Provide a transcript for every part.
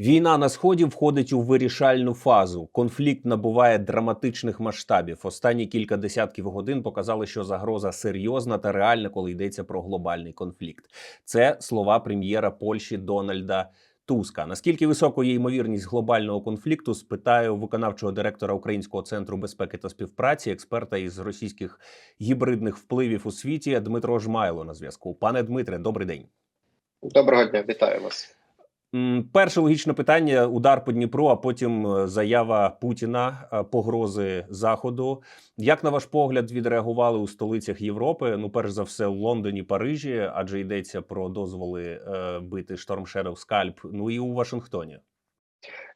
Війна на сході входить у вирішальну фазу. Конфлікт набуває драматичних масштабів. Останні кілька десятків годин показали, що загроза серйозна та реальна, коли йдеться про глобальний конфлікт. Це слова прем'єра Польщі Дональда. Туска наскільки високою є ймовірність глобального конфлікту? Спитаю виконавчого директора Українського центру безпеки та співпраці, експерта із російських гібридних впливів у світі Дмитро Жмайло на зв'язку. Пане Дмитре, добрий день. Доброго дня, вітаю вас. Перше логічне питання: удар по Дніпру, а потім е, заява Путіна, е, погрози Заходу. Як на ваш погляд відреагували у столицях Європи? Ну, перш за все, в Лондоні, Парижі, адже йдеться про дозволи е, бити Shadow скальп. Ну і у Вашингтоні.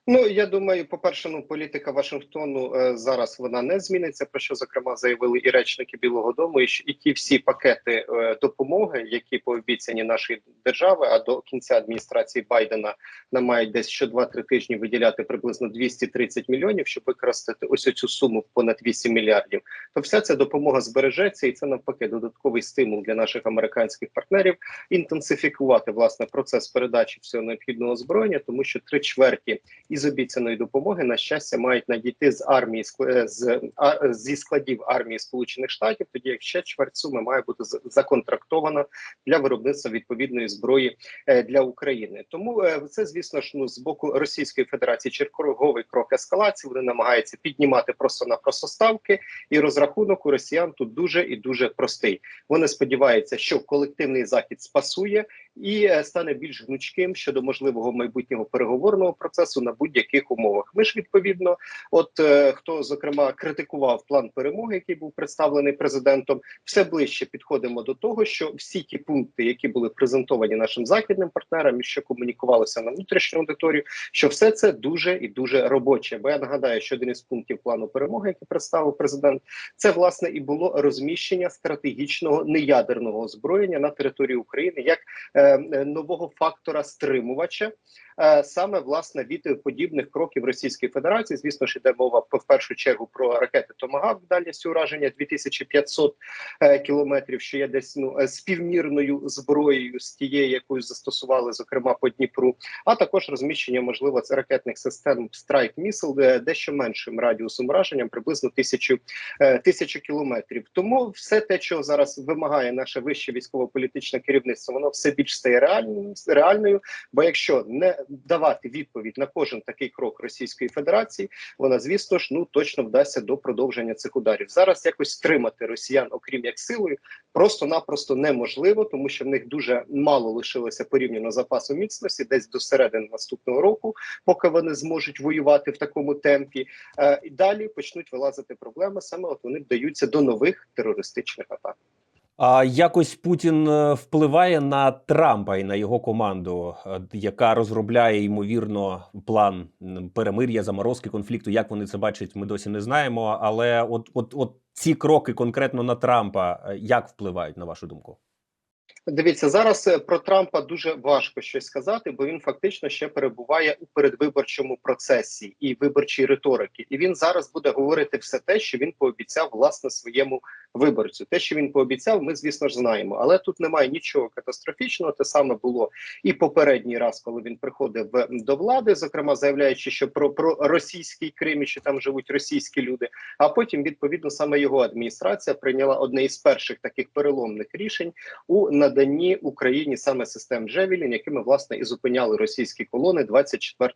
Ну я думаю, по перше, ну політика Вашингтону е, зараз вона не зміниться. Про що зокрема заявили і речники Білого Дому, і, і ті всі пакети е, допомоги, які пообіцяні нашої держави, а до кінця адміністрації Байдена нам мають десь що 2-3 тижні виділяти приблизно 230 мільйонів, щоб використати ось цю суму в понад 8 мільярдів. То вся ця допомога збережеться, і це навпаки додатковий стимул для наших американських партнерів інтенсифікувати власне процес передачі всього необхідного озброєння, тому що три чверті із обіцяної допомоги на щастя мають надійти з армії е, з а, зі складів армії Сполучених Штатів. Тоді як ще чверть суми має бути законтрактована для виробництва відповідної зброї е, для України. Тому е, це звісно ж ну з боку Російської Федерації черговий крок ескалації. Вони намагаються піднімати просто на просто ставки, і розрахунок у росіян тут дуже і дуже простий. Вони сподіваються, що колективний захід спасує і е, стане більш гнучким щодо можливого майбутнього переговорного процесу на будь-яких умовах. Ми ж відповідно, от е, хто зокрема критикував план перемоги, який був представлений президентом, все ближче підходимо до того, що всі ті пункти, які були презентовані нашим західним партнерам, і що комунікувалося на внутрішню аудиторію, що все це дуже і дуже робоче. Бо я нагадаю, що один із пунктів плану перемоги, який представив президент, це власне і було розміщення стратегічного неядерного озброєння на території України як е, нового фактора стримувача. Е, Саме власне від подібних кроків Російської Федерації, звісно ж, йде мова в першу чергу про ракети Томагавк дальністю ураження 2500 е, кілометрів, що є десь ну е, співмірною зброєю з тією, якою застосували зокрема по Дніпру, а також розміщення можливо ракетних систем Strike Missile, дещо меншим радіусом ураження, приблизно тисячу е, тисячу кілометрів. Тому все те, що зараз вимагає наше вище військово-політичне керівництво, воно все більш стає реальним реальною. Бо якщо не давати відповідь на кожен такий крок Російської Федерації, вона звісно ж ну точно вдасться до продовження цих ударів. Зараз якось стримати росіян, окрім як силою, просто-напросто неможливо, тому що в них дуже мало лишилося порівняно запасу міцності, десь до середини наступного року, поки вони зможуть воювати в такому темпі. Е, і далі почнуть вилазити проблеми. Саме от вони вдаються до нових терористичних атак. А якось Путін е, впливає на Трампа і на його команду, е, яка розробляє ймовірно план перемир'я, заморозки конфлікту. Як вони це бачать, ми досі не знаємо. Але от, от, от ці кроки конкретно на Трампа, е, як впливають на вашу думку? Дивіться, зараз е, про Трампа дуже важко щось сказати, бо він фактично ще перебуває у передвиборчому процесі і виборчій риторики. І він зараз буде говорити все те, що він пообіцяв власне своєму виборцю. Те, що він пообіцяв, ми звісно ж знаємо. Але тут немає нічого катастрофічного. Те саме було і попередній раз, коли він приходив е, до влади, зокрема заявляючи, що про, про російський Крим, і що там живуть російські люди. А потім, відповідно, саме його адміністрація прийняла одне із перших таких переломних рішень у наданні Україні саме систем Джевелін, якими власне і зупиняли російські колони 24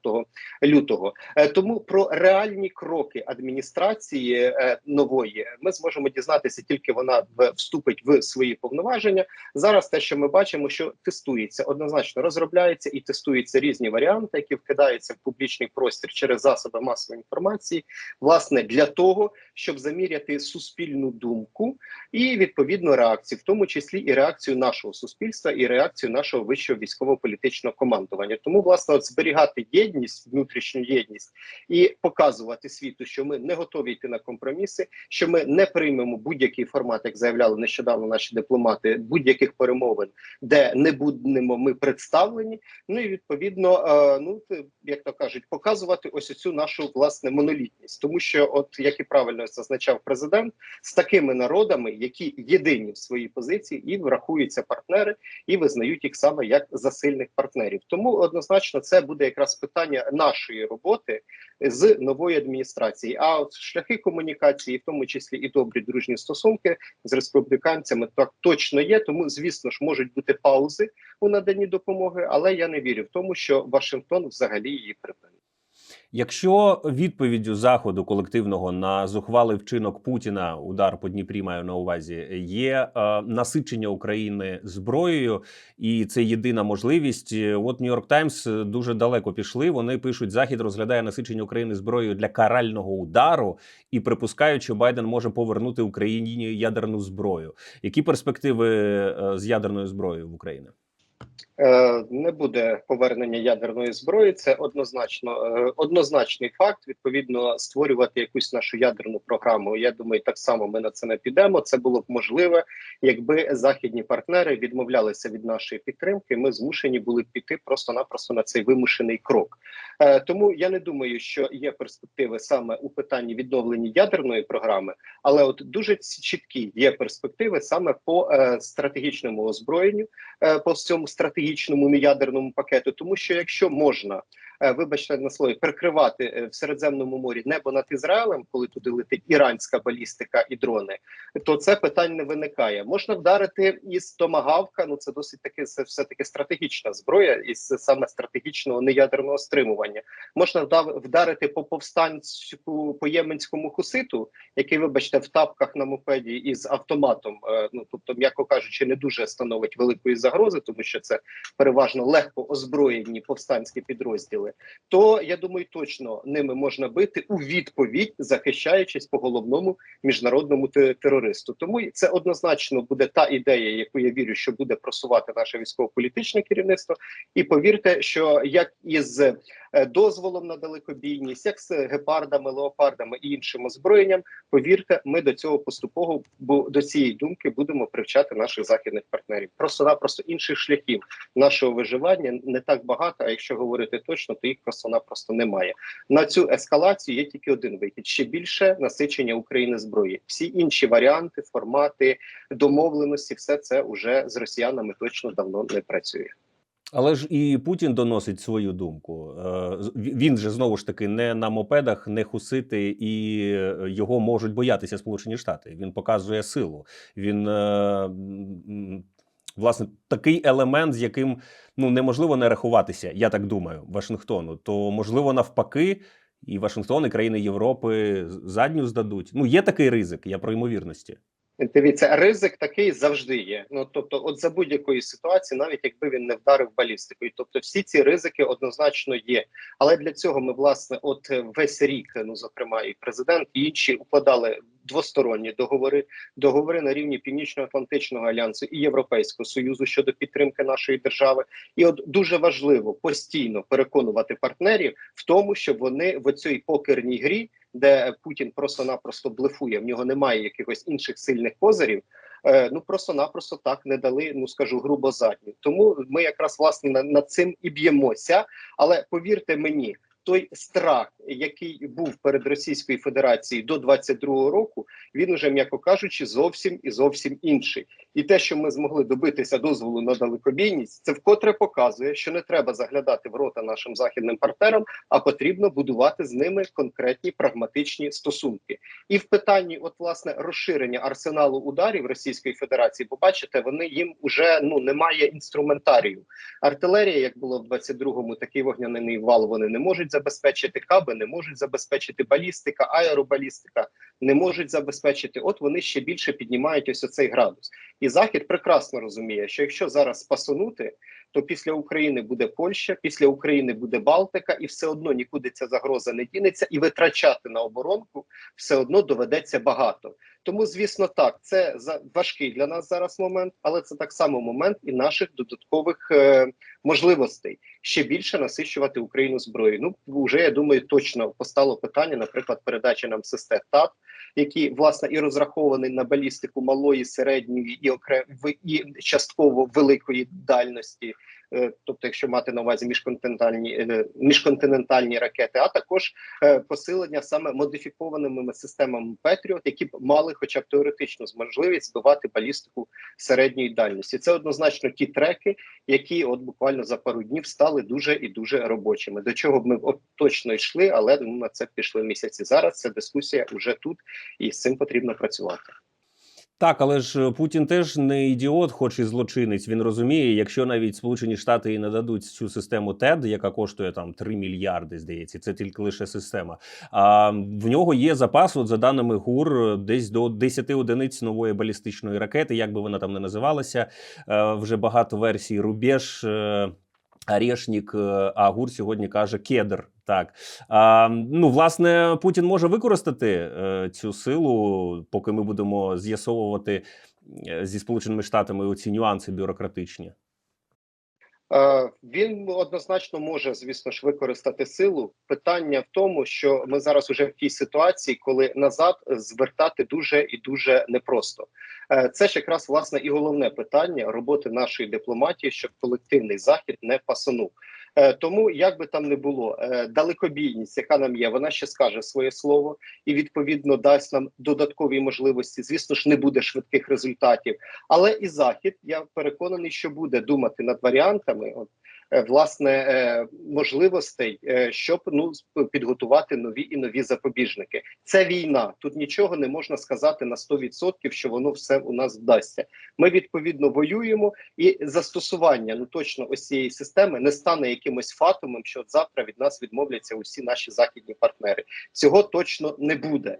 лютого. Е, Тому про реальні кроки адміністрації е, нової ми зможемо дізнатися тільки вона вступить в свої повноваження. Зараз те, що ми бачимо, що тестується однозначно, розробляється і тестуються різні варіанти, які вкидаються в публічний простір через засоби масової інформації, власне для того, щоб заміряти суспільну думку і відповідну реакцію, в тому числі і реакцію нашого суспільства, і реакцію нашого вищого військово-політичного командування. Тому, власне, от зберігати єдність, внутрішню єдність і показувати світу, що ми не готові йти на компроміси, що ми не приймемо будь-який формат, як заявляли нещодавно наші дипломати, будь-яких перемовин, де не будемо ми представлені. Ну і відповідно, е, ну як то кажуть, показувати ось цю нашу власне монолітність, тому що, от як і правильно зазначав президент, з такими народами, які єдині в своїй позиції і врахуються партнерами партнери і визнають їх саме як за сильних партнерів. Тому однозначно це буде якраз питання нашої роботи з нової адміністрації. А от шляхи комунікації, в тому числі і добрі дружні стосунки з республіканцями, так точно є. Тому, звісно ж, можуть бути паузи у наданні допомоги, але я не вірю в тому, що Вашингтон взагалі її припинить. Якщо відповіддю заходу колективного на зухвалий вчинок Путіна, удар по Дніпрі маю на увазі, є е, насичення України зброєю, і це єдина можливість. Е, От Нью-Йорк Таймс дуже далеко пішли. Вони пишуть, захід розглядає насичення України зброєю для карального удару і припускають, що Байден може повернути Україні ядерну зброю. Які перспективи е, з ядерною зброєю в Україні? Е, Не буде повернення ядерної зброї. Це однозначно е, однозначний факт. Відповідно, створювати якусь нашу ядерну програму. Я думаю, так само ми на це не підемо. Це було б можливе, якби західні партнери відмовлялися від нашої підтримки. Ми змушені були б піти просто-напросто на цей вимушений крок. Е, Тому я не думаю, що є перспективи саме у питанні відновлення ядерної програми, але от дуже чіткі є перспективи саме по стратегічному озброєнню, по цьому стратегічному неядерному пакету. Тому що якщо можна, вибачте на слові, прикривати е, в Середземному морі небо над Ізраїлем, коли туди летить іранська балістика і дрони, то це питань не виникає. Можна вдарити із томагавка. Ну це досить таки це все таки стратегічна зброя, із саме стратегічного неядерного стримування. Можна вдарити по повстанську по єменському хуситу, який, вибачте, в тапках на мопеді із автоматом. е, Ну тобто, м'яко кажучи, не дуже становить великої загрози, тому що це переважно легко озброєні повстанські підрозділи. То я думаю, точно ними можна бити у відповідь, захищаючись по головному міжнародному терористу. Тому це однозначно буде та ідея, яку я вірю, що буде просувати наше військово-політичне керівництво. І повірте, що як із е, дозволом на далекобійність, як з гепардами, леопардами і іншим озброєнням, повірте, ми до цього поступово до цієї думки будемо привчати наших західних партнерів. Просто-напросто інших шляхів нашого виживання не так багато. А якщо говорити точно, то їх просто-напросто немає. На цю ескалацію є тільки один вихід: ще більше насичення України зброї. Всі інші варіанти, формати домовленості, все це вже з росіянами точно давно не працює. Але ж і Путін доносить свою думку. Е, Він же знову ж таки не на мопедах, не хусити, і його можуть боятися Сполучені Штати. Він показує силу. Він е, власне такий елемент, з яким ну неможливо не рахуватися. Я так думаю, Вашингтону. То можливо навпаки, і Вашингтон, і країни Європи задню здадуть. Ну є такий ризик. Я про ймовірності. Дивіться, ризик такий завжди є. Ну тобто, от за будь-якої ситуації, навіть якби він не вдарив балістикою, тобто всі ці ризики однозначно є. Але для цього ми власне, от е, весь рік, ну зокрема, і президент, і інші укладали двосторонні договори, договори на рівні Північно-Атлантичного альянсу і Європейського союзу щодо підтримки нашої держави. І от дуже важливо постійно переконувати партнерів в тому, щоб вони в цій покерній грі де Путін просто-напросто блефує, в нього немає якихось інших сильних козирів. е, Ну просто-напросто так не дали, ну скажу грубо задню. Тому ми якраз власне над цим і б'ємося. Але повірте мені, той страх, який був перед Російською Федерацією до 22-го року, він уже, м'яко кажучи, зовсім і зовсім інший. І те, що ми змогли добитися дозволу на далекобійність, це вкотре показує, що не треба заглядати в рота нашим західним партнерам, а потрібно будувати з ними конкретні прагматичні стосунки. І в питанні, от власне, розширення арсеналу ударів Російської Федерації, бо бачите, вони їм уже ну немає інструментарію. Артилерія, як було в 22-му, такий вогняний вал вони не можуть забезпечити каби, не можуть забезпечити балістика, аеробалістика, не можуть забезпечити. От вони ще більше піднімають ось оцей градус. І захід прекрасно розуміє, що якщо зараз спасонути, то після України буде Польща, після України буде Балтика, і все одно нікуди ця загроза не дінеться, і витрачати на оборонку все одно доведеться багато. Тому, звісно, так це важкий для нас зараз момент, але це так само момент і наших додаткових е, можливостей ще більше насичувати Україну зброєю. Ну вже я думаю, точно постало питання, наприклад, передачі нам систем ТАТ, які власне і розраховані на балістику малої, середньої і окрем і частково великої дальності. Е, тобто, якщо мати на увазі міжконтинентальні е, міжконтинентальні ракети, а також е, посилення саме модифікованими системами Петріот, які б мали, хоча б теоретично, можливість збивати балістику середньої дальності. Це однозначно ті треки, які от буквально за пару днів стали дуже і дуже робочими. До чого б ми от точно йшли, але ну, на це пішли місяці. Зараз ця дискусія вже тут, і з цим потрібно працювати. Так, але ж Путін теж не ідіот, хоч і злочинець. Він розуміє, якщо навіть Сполучені Штати і нададуть цю систему TED, яка коштує там 3 мільярди, здається, це тільки лише система. А в нього є запас, от за даними ГУР, десь до 10 одиниць нової балістичної ракети, як би вона там не називалася. Е, Вже багато версій Рубеж. е, е, а ГУР сьогодні каже кедр. Так а, ну власне Путін може використати е, цю силу, поки ми будемо з'ясовувати е, зі сполученими штатами оці нюанси бюрократичні. Е, Він однозначно може, звісно ж, використати силу. Питання в тому, що ми зараз уже в тій ситуації, коли назад звертати дуже і дуже непросто. Це ж якраз власне і головне питання роботи нашої дипломатії, щоб колективний захід не пасанув. Е, Тому як би там не було, е, далекобійність, яка нам є, вона ще скаже своє слово і відповідно дасть нам додаткові можливості. Звісно ж, не буде швидких результатів. Але і захід, я переконаний, що буде думати над варіантами, от власне е, можливостей, е, щоб ну підготувати нові і нові запобіжники. Це війна. Тут нічого не можна сказати на 100%, що воно все у нас вдасться. Ми відповідно воюємо, і застосування ну точно ось цієї системи не стане якимось фатумом, що завтра від нас відмовляться усі наші західні партнери. Цього точно не буде. Е,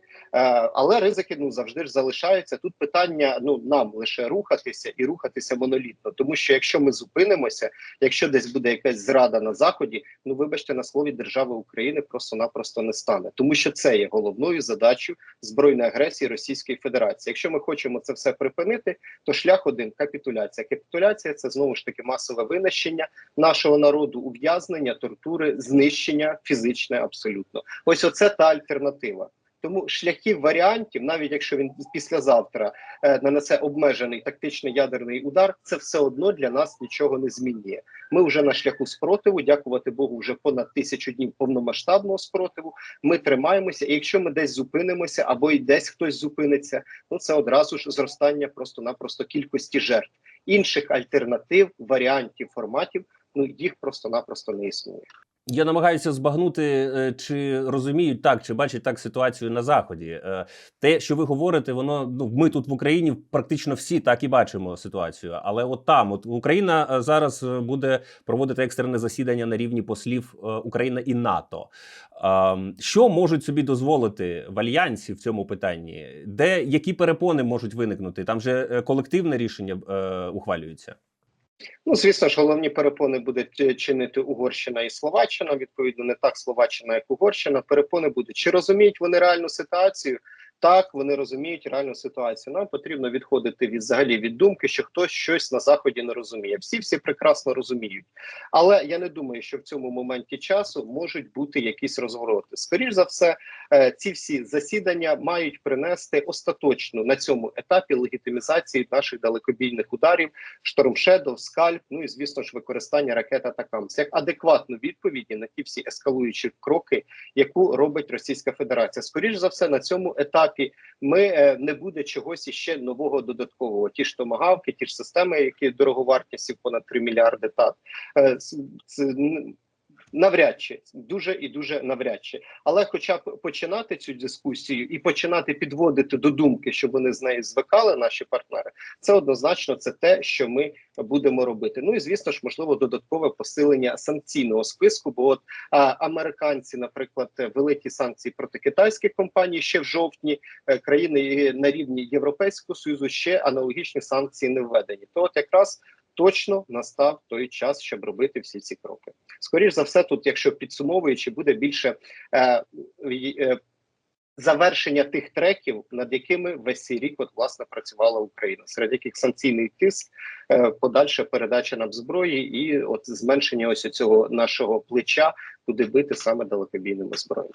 але ризики ну завжди ж залишаються. Тут питання ну нам лише рухатися і рухатися монолітно, тому що якщо ми зупинимося, якщо десь буде якась зрада на заході, ну вибачте на слові держави України просто-напросто не стане, тому що це є головною задачею збройної агресії Російської Федерації. Якщо ми хочемо це все припинити, то шлях один капітуляція. Капітуляція це знову ж таки масове винищення нашого народу, ув'язнення, тортури, знищення фізичне абсолютно. Ось оце та альтернатива. Тому шляхів варіантів, навіть якщо він післязавтра е, нанесе обмежений тактичний ядерний удар, це все одно для нас нічого не змінює. Ми вже на шляху спротиву, дякувати Богу, вже понад тисячу днів повномасштабного спротиву. Ми тримаємося, і якщо ми десь зупинимося або й десь хтось зупиниться, ну це одразу ж зростання просто-напросто кількості жертв. Інших альтернатив, варіантів, форматів, ну їх просто-напросто не існує. Я намагаюся збагнути, е, чи розуміють так, чи бачать так ситуацію на заході. Е, Те, що ви говорите, воно ну ми тут в Україні практично всі так і бачимо ситуацію. Але от там, от Україна е, зараз буде проводити екстрене засідання на рівні послів Україна і НАТО. Ем, Що можуть собі дозволити в альянсі в цьому питанні? Де які перепони можуть виникнути? Там же колективне рішення ухвалюється. Ну, звісно ж, головні перепони будуть чинити Угорщина і Словаччина. Відповідно, не так Словаччина, як Угорщина. Перепони будуть. Чи розуміють вони реальну ситуацію? Так, вони розуміють реальну ситуацію. Нам потрібно відходити від взагалі від думки, що хтось щось на заході не розуміє. Всі всі прекрасно розуміють. Але я не думаю, що в цьому моменті часу можуть бути якісь розвороти. Скоріш за все, е, ці всі засідання мають принести остаточну на цьому етапі легітимізації наших далекобійних ударів, штормшедов, скальп. Ну і звісно ж, використання ракет Атакамс як адекватну відповіді на ті всі ескалуючі кроки, яку робить Російська Федерація. Скоріш за все, на цьому етапі ми е, не буде чогось іще нового додаткового. Ті ж томагавки, ті ж системи, які дороговартістю понад 3 мільярди так. Е, Навряд чи дуже і дуже навряд чи, але, хоча б починати цю дискусію і починати підводити до думки, щоб вони з нею звикали, наші партнери, це однозначно це те, що ми будемо робити. Ну і звісно ж, можливо, додаткове посилення санкційного списку. Бо от а, американці, наприклад, великі санкції проти китайських компаній ще в жовтні е, країни на рівні Європейського союзу ще аналогічні санкції не введені. То от якраз точно настав той час, щоб робити всі ці кроки. Скоріш за все, тут, якщо підсумовуючи, буде більше е, е, завершення тих треків, над якими весь цей рік от власне працювала Україна, серед яких санкційний тиск, е, подальша передача нам зброї, і от зменшення ось цього нашого плеча, куди бити саме далекобійними зброями.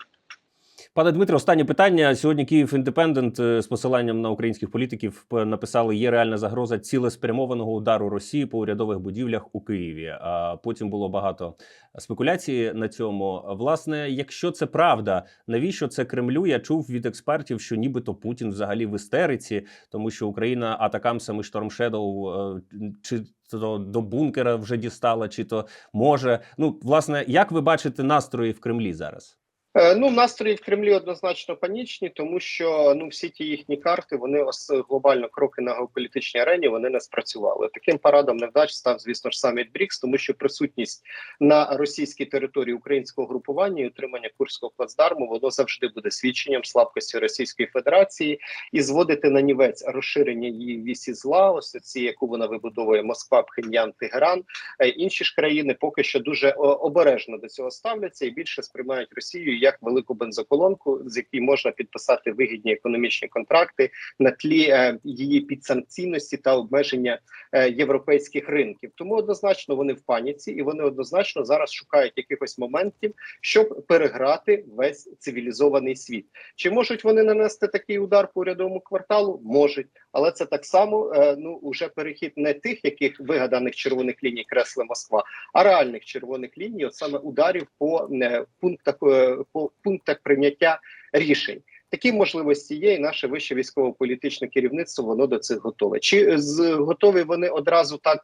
Пане Дмитро, останнє питання. Сьогодні Київ Індепендент е, з посиланням на українських політиків написали, є реальна загроза цілеспрямованого удару Росії по урядових будівлях у Києві. А потім було багато спекуляцій на цьому. Власне, якщо це правда, навіщо це Кремлю? Я чув від експертів, що нібито Путін взагалі в істериці, тому що Україна атакамсами Шторм Shadow, е, чи то до бункера вже дістала, чи то може. Ну, власне, як ви бачите настрої в Кремлі зараз? Е, Ну, настрої в Кремлі однозначно панічні, тому що ну всі ті їхні карти, вони глобально кроки на геополітичній арені вони не спрацювали. Таким парадом невдач став, звісно ж, саміт БРІКС, тому що присутність на російській території українського групування і утримання курського плацдарму воно завжди буде свідченням слабкості Російської Федерації і зводити на нівець розширення її вісі зла, ось ці, яку вона вибудовує Москва, Пхеньян, Тегеран. Е, Інші ж країни поки що дуже обережно до цього ставляться і більше сприймають Росію як велику бензоколонку, з якій можна підписати вигідні економічні контракти на тлі е, її підсанкційності та обмеження е, європейських ринків. Тому однозначно вони в паніці, і вони однозначно зараз шукають якихось моментів, щоб переграти весь цивілізований світ. Чи можуть вони нанести такий удар по урядовому кварталу? Можуть, але це так само е, ну уже перехід не тих, яких вигаданих червоних ліній кресле Москва, а реальних червоних ліній, от саме ударів по пунктах пунктах прийняття рішень. Такі можливості є, і наше вище військово-політичне керівництво воно до цих готове. Чи з готові вони одразу так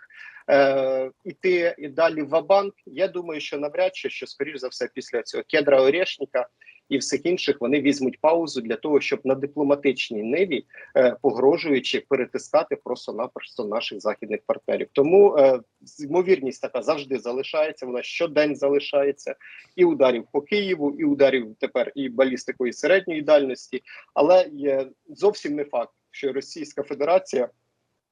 е, іти і далі в банк Я думаю, що навряд чи що скоріш за все після цього кедра Орешника і всіх інших вони візьмуть паузу для того, щоб на дипломатичній ниві, е, погрожуючи перетискати просто-напросто наших західних партнерів. Тому е, ймовірність така завжди залишається. Вона щодень залишається і ударів по Києву, і ударів тепер і балістикою середньої дальності, але є зовсім не факт, що Російська Федерація.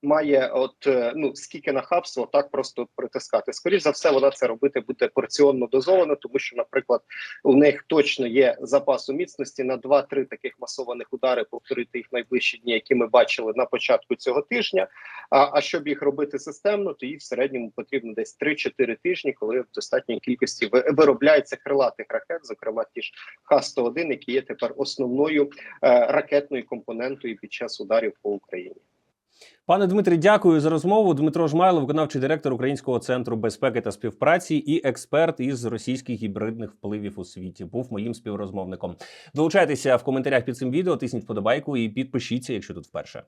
Має от е, ну скільки нахабство так просто притискати. Скоріше за все, вона це робити буде порціонно дозовано, тому що, наприклад, у них точно є запасу міцності на 2-3 таких масованих удари повторити їх найближчі дні, які ми бачили на початку цього тижня. А, а щоб їх робити системно, то їй в середньому потрібно десь 3-4 тижні, коли в достатній кількості виробляється крилатих ракет, зокрема ті ж Х-101, які є тепер основною е, ракетною компонентою під час ударів по Україні. Пане Дмитрі, дякую за розмову. Дмитро Жмайло, виконавчий директор Українського центру безпеки та співпраці і експерт із російських гібридних впливів у світі, був моїм співрозмовником. Долучайтеся в коментарях під цим відео, тисніть вподобайку і підпишіться, якщо тут вперше.